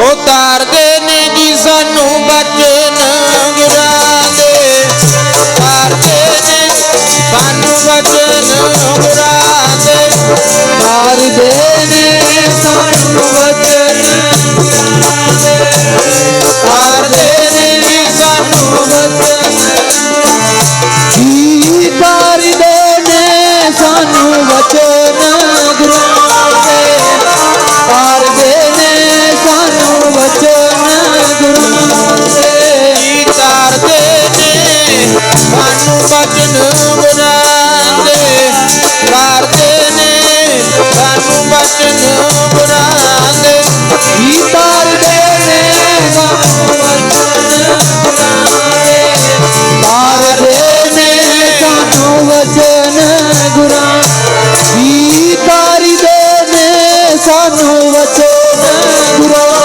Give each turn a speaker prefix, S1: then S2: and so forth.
S1: ও তার দেনে পুরো